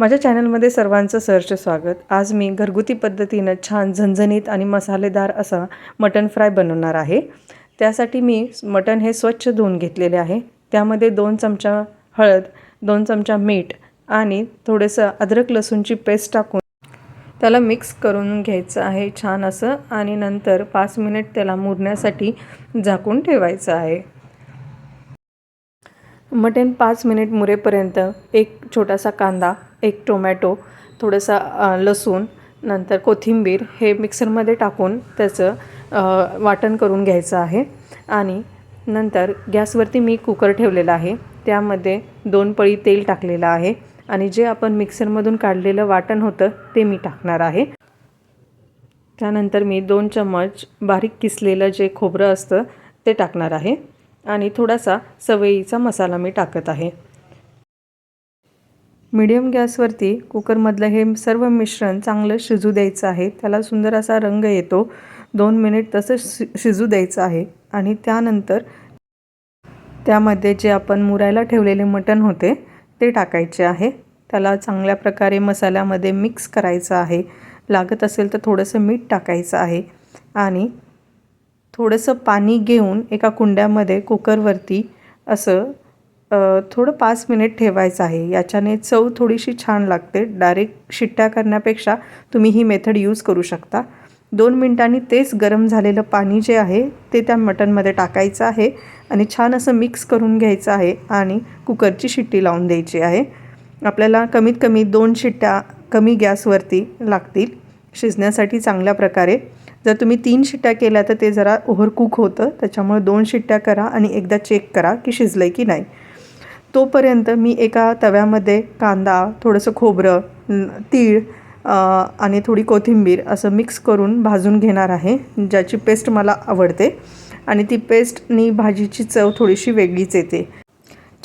माझ्या चॅनलमध्ये सर्वांचं सहर्ष स्वागत. आज मी घरगुती पद्धतीनं छान झणझणीत आणि मसालेदार असा मटण फ्राय बनवणार आहे. त्यासाठी मी मटण हे स्वच्छ धुवून घेतलेले आहे. त्यामध्ये दोन चमचा हळद दोन चमचा मीठ आणि थोडंसं अद्रक लसूणची पेस्ट टाकून त्याला मिक्स करून घ्यायचं आहे छान असं आणि नंतर पाच मिनिट त्याला मुरण्यासाठी झाकून ठेवायचं आहे. मटण पाच मिनिट मुरेपर्यंत एक छोटासा कांदा एक टोमॅटो थोडंसं लसूण नंतर कोथिंबीर हे मिक्सरमध्ये टाकून त्याचं वाटण करून घ्यायचं आहे. आणि नंतर गॅसवरती मी कुकर ठेवलेला आहे. त्यामध्ये दोन पळी तेल टाकलेलं आहे. आणि जे आपण मिक्सरमधून काढलेलं वाटण होतं ते मी टाकणार आहे. त्यानंतर मी दोन चम्मच बारीक किसलेलं जे खोबरं असतं ते टाकणार आहे. आणि थोडासा सवयीचा मसाला मी टाकत आहे. मीडियम गॅसवरती कुकरमधलं हे सर्व मिश्रण चांगलं शिजू द्यायचं आहे. त्याला सुंदर असा रंग येतो. दोन मिनिट तसं शि शिजू द्यायचं आहे. आणि त्यानंतर त्यामध्ये जे आपण मुरायला ठेवलेले मटण होते ते टाकायचे आहे. त्याला चांगल्या प्रकारे मसाल्यामध्ये मिक्स करायचं आहे. लागत असेल तर थोडंसं मीठ टाकायचं आहे. आणि थोडंसं पाणी घेऊन एका कुंड्यामध्ये कुकरवरती असं थोडं पाच मिनिट ठेवायचं आहे. याच्याने चव थोडीशी छान लागते. डायरेक्ट शिट्ट्या करण्यापेक्षा तुम्ही ही मेथड यूज करू शकता. दोन मिनटांनी तेच गरम झालेलं पाणी जे आहे ते त्या मटणमध्ये टाकायचं आहे आणि छान असं मिक्स करून घ्यायचं आहे आणि कुकरची शिट्टी लावून द्यायची आहे. आपल्याला कमीत कमी दोन शिट्ट्या कमी गॅसवरती लागतील शिजण्यासाठी चांगल्या प्रकारे. जर तुम्ही तीन शिट्ट्या केल्या तर ते जरा ओव्हरकूक होतं. त्याच्यामुळे दोन शिट्ट्या करा आणि एकदा चेक करा की शिजलं आहे की नाही. तोपर्यंत मी एका तव्यामध्ये कांदा थोडंसं खोबरं तीळ आणि थोडी कोथिंबीर असं मिक्स करून भाजून घेणार आहे ज्याची पेस्ट मला आवडते. आणि ती पेस्टनी भाजीची चव थोडीशी वेगळीच येते.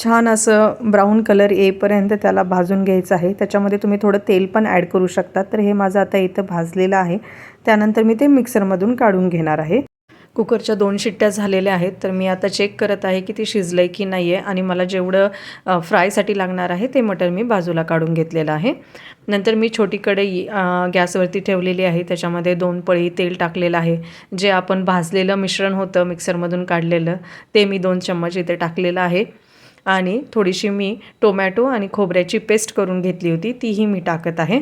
छान असं ब्राऊन कलर येईपर्यंत त्याला भाजून घ्यायचं आहे. त्याच्यामध्ये तुम्ही थोडं तेल पण ॲड करू शकता. तर हे माझं आता इथं भाजलेलं आहे. त्यानंतर मी ते मिक्सरमधून काढून घेणार आहे. कुकरच्या दोन शिट्ट्या झालेल्या आहेत. तर मी आता चेक करत आहे की ते शिजलं आहे की नाही आहे आणि मला जेवढं फ्रायसाठी लागणार आहे ते मटर मी बाजूला काढून घेतलेलं आहे. नंतर मी छोटी कढई गॅसवरती ठेवलेली आहे. त्याच्यामध्ये दोन पळी तेल टाकलेलं आहे. जे आपण भाजलेलं मिश्रण होतं मिक्सरमधून काढलेलं ते मी दोन चम्मच इथे टाकलेलं आहे. आणि थोडीशी मी टोमॅटो आणि खोबऱ्याची पेस्ट करून घेतली होती तीही मी टाकत आहे.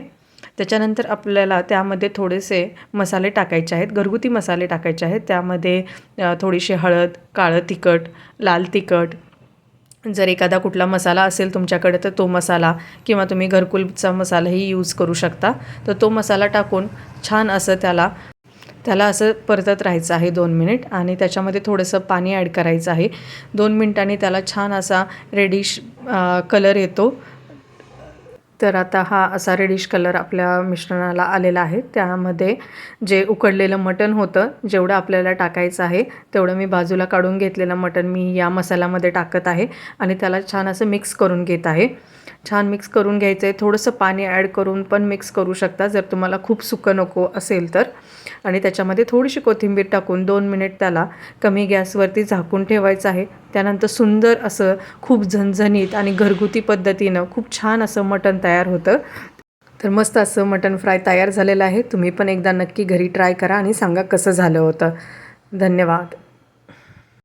त्याच्यानंतर आपल्याला त्यामध्ये थोडेसे मसाले टाकायचे आहेत. घरगुती मसाले टाकायचे आहेत. त्यामध्ये थोडीशी हळद काळं तिखट लाल तिखट. जर एखादा कुठला मसाला असेल तुमच्याकडे तर तो मसाला किंवा तुम्ही घरकुलचा मसालाही यूज करू शकता. तर तो मसाला टाकून छान असं त्याला त्याला असं परतत राहायचं आहे दोन मिनिट आणि त्याच्यामध्ये थोडंसं पाणी ॲड करायचं आहे. दोन मिनिटांनी त्याला छान असा रेडिश कलर येतो. तर आता हा असा रेडिश कलर आपल्या मिश्रणाला आलेला आहे. त्यामध्ये जे उकडलेलं मटण होतं जेवढं आपल्याला टाकायचं आहे तेवढं मी बाजूला काढून घेतलेलं मटण मी या मसाल्यामध्ये टाकत आहे आणि त्याला छान असं मिक्स करून घेत आहे. छान मिक्स करून घ्यायचं आहे थोडंसं पाणी ॲड करून पण मिक्स करू शकता. जर तुम्हाला खूप सुकं नको असेल तर. आणि त्याच्यामध्ये थोडीशी कोथिंबीर टाकून दोन मिनिट त्याला कमी गॅसवरती झाकून ठेवायचं आहे. त्यानंतर सुंदर असं खूप झणझणीत आणि घरगुती पद्धतीनं खूप छान असं मटण तयार होतं. तर मस्त असं मटण फ्राय तयार झालेलं आहे. तुम्ही पण एकदा नक्की घरी ट्राय करा आणि सांगा कसं झालं होतं. धन्यवाद.